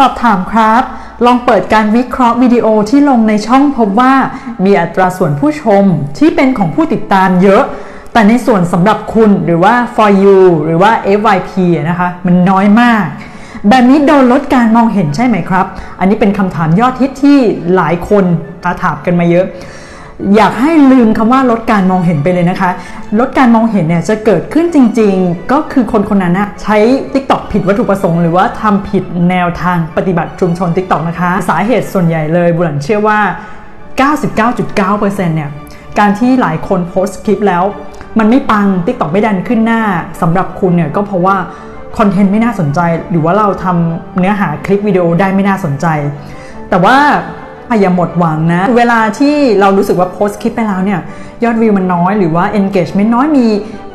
สอบถามครับ ลองเปิดการวิเคราะห์วิดีโอที่ลงในช่องพบว่ามีอัตราส่วนผู้ชมที่เป็นของผู้ติดตามเยอะ แต่ในส่วนสำหรับคุณหรือว่า for you หรือว่า FYP นะคะ มันน้อยมาก แบบนี้โดนลดการมองเห็นใช่ไหมครับ อันนี้เป็นคำถามยอดฮิตที่หลายคนถามกันมาเยอะ อยากให้ลืมคำว่าลดการมองเห็นไปเลยนะคะ ลดการมองเห็นเนี่ยจะเกิดขึ้นจริง ๆ ก็คือคนคนนั้นนะใช้ TikTok ผิดวัตถุประสงค์ หรือว่าทำผิดแนวทางปฏิบัติชุมชน TikTok นะคะ สาเหตุส่วนใหญ่เลยบุหลันเชื่อว่า 99.9%เนี่ยการที่หลายคนโพสต์คลิปแล้ว มันไม่ปัง TikTok ไม่ดันขึ้นหน้าสำหรับคุณเนี่ยก็เพราะว่าคอนเทนต์ไม่น่าสนใจ หรือว่าเราทำเนื้อหาคลิปวิดีโอได้ไม่น่าสนใจ แต่ว่า อย่าหมดหวังนะ เวลาที่เรารู้สึกว่าโพสต์คลิปไปแล้วเนี่ย ยอดวิวมันน้อยหรือว่า engagement น้อยมี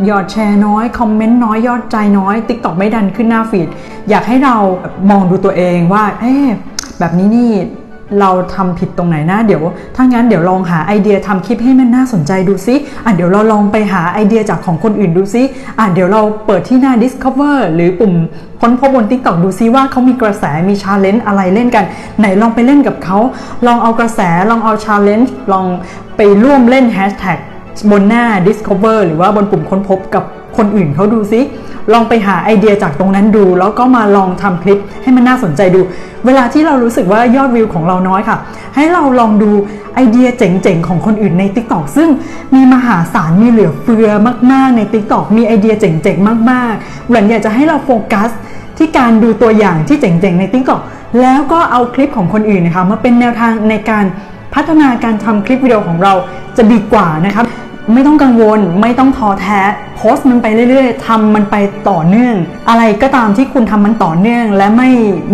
ยอดแชร์น้อย คอมเมนต์น้อยยอดใจน้อย TikTok ไม่ดันขึ้นหน้าฟีดอยากให้เรามองดูตัวเองว่าเอ๊ะแบบนี้นี่ เราทำผิดตรงไหนนะเดี๋ยว ถ้างั้นเดี๋ยวลองหาไอเดียทำคลิปให้มันน่าสนใจดูซิอะเดี๋ยวเราลองไปหาไอเดียจากของคนอื่นดูซิอะเดี๋ยวเราเปิดที่หน้า Discover หรือปุ่มค้นพบบน TikTok ดูซิว่าเขามีกระแสมีชาเลนจ์อะไรเล่นกัน ไหนลองไปเล่นกับเขา ลองเอากระแสลองเอาชาเลนจ์ลองไปร่วมเล่นแฮชแท็กบนหน้า Discover หรือว่าบนปุ่มค้นพบกับ คนอื่นเขาดูซิลองไปหาไอเดียจากตรงนั้นดู แล้วก็มาลองทำคลิปให้มันน่าสนใจดู เวลาที่เรารู้สึกว่ายอดวิวของเราน้อยค่ะ ให้เราลองดูไอเดียเจ๋งๆ ของคนอื่นใน TikTok ซึ่งมีมหาศาลมีเหลือเฟือมากๆใน TikTok มีไอเดียเจ๋งๆ มากๆหลันอยากจะให้เราโฟกัสที่การดูตัวอย่างที่เจ๋งๆใน TikTok แล้วก็เอาคลิปของคนอื่นนะคะมาเป็นแนวทางในการพัฒนาการทำคลิปวิดีโอของเราจะดีกว่านะคะ ไม่ต้องกังวล ไม่ต้องท้อแท้โพสต์มันไปเรื่อยๆทำมันไปต่อเนื่อง อะไรก็ตามที่คุณทำมันต่อเนื่อง และไม่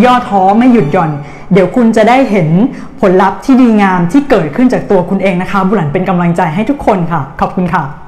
ย่อท้อไม่หยุดหย่อน เดี๋ยวคุณจะได้เห็นผลลัพธ์ที่ดีงามที่เกิดขึ้นจากตัวคุณเองนะคะ บุหลันเป็นกำลังใจให้ทุกคนค่ะ ขอบคุณค่ะ